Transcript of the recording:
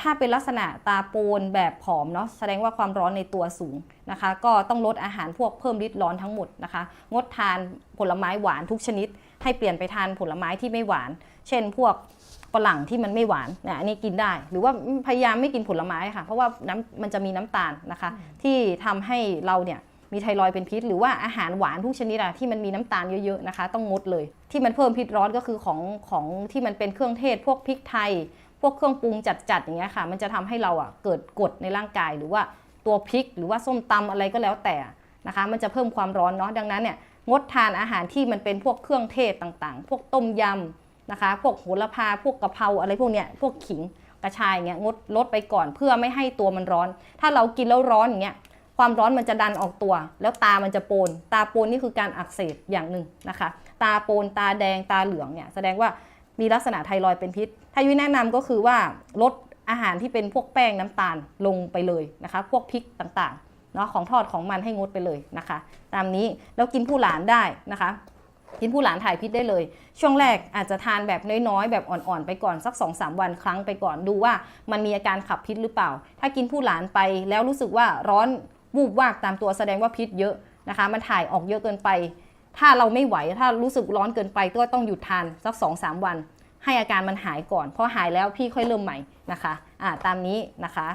ถ้าเป็นลักษณะตาโปนแบบผอมเนาะแสดงว่าความร้อนในตัวสูงนะคะ ก็ต้องลดอาหารพวกเพิ่มฤทธิ์ร้อนทั้งหมดนะคะ งดทานผลไม้หวานทุกชนิด ให้เปลี่ยนไปทานผลไม้ที่ไม่หวาน เช่น พวกฝรั่งที่มันไม่หวานเนี่ยอันนี้กินได้ หรือว่าพยายามไม่กินผลไม้ค่ะ เพราะว่าน้ำมันจะมีน้ำตาลนะคะ ที่ทำให้เราเนี่ยมีไทรอยด์เป็นพิษ หรือว่าอาหารหวานทุกชนิดอะที่มันมีน้ำตาลเยอะๆนะคะ ต้องงดเลย ที่มันเพิ่มพิษร้อนก็คือของของที่มันเป็นเครื่องเทศ พวกพริกไทย พวกเครื่องปรุงจัดๆอย่างเงี้ยค่ะ มันจะทำให้เราอะเกิดกดในร่างกายหรือว่าตัวพริก หรือว่าส้มตำอะไรก็แล้วแต่นะคะ มันจะเพิ่มความร้อนเนาะดังนั้นเนี่ยงดทานอาหารที่มันเป็นพวกเครื่องเทศต่างๆ พวกต้มยำนะคะ พวกโหระพาพวกกะเพราอะไรพวกเนี้ยพวกขิงกระชายเงี้ยงดลดไปก่อนเพื่อไม่ให้ตัวมันร้อน ถ้าเรากินแล้วร้อนอย่างเงี้ยความร้อนมันจะดันออกตัว แล้วตามันจะโปน ตาโปนนี่คือการอักเสบอย่างหนึ่งนะคะ ตาโปนตาแดงตาเหลืองเนี่ยแสดงว่า มีลักษณะไทรอยเป็นพิษถ้ายุ้ยแนะนำก็คือว่าลดอาหารที่เป็นพวกแป้งน้ำตาลลงไปเลยนะคะ พวกพริกต่างๆเนาะของทอดของมันให้งดไปเลยนะคะ ตามนี้แล้วกินผู้หลานได้นะคะ กินผู้หลานถ่ายพิษได้เลย ช่วงแรกอาจจะทานแบบน้อยๆ แบบอ่อนๆไปก่อนสัก 2-3 วันครั้งไปก่อนดูว่ามันมีอาการขับพิษหรือเปล่า ถ้ากินผู้หลานไปแล้วรู้สึกว่าร้อนวูบวากตามตัวแสดงว่าพิษเยอะนะคะ มันถ่ายออกเยอะเกินไป ถ้าเราไม่ไหวถ้ารู้สึกร้อนเกินไปก็ต้องหยุดทานสัก2-3วัน ให้อาการมันหายก่อนพอหายแล้วพี่ค่อยเริ่มใหม่นะคะอ่าตามนี้นะคะ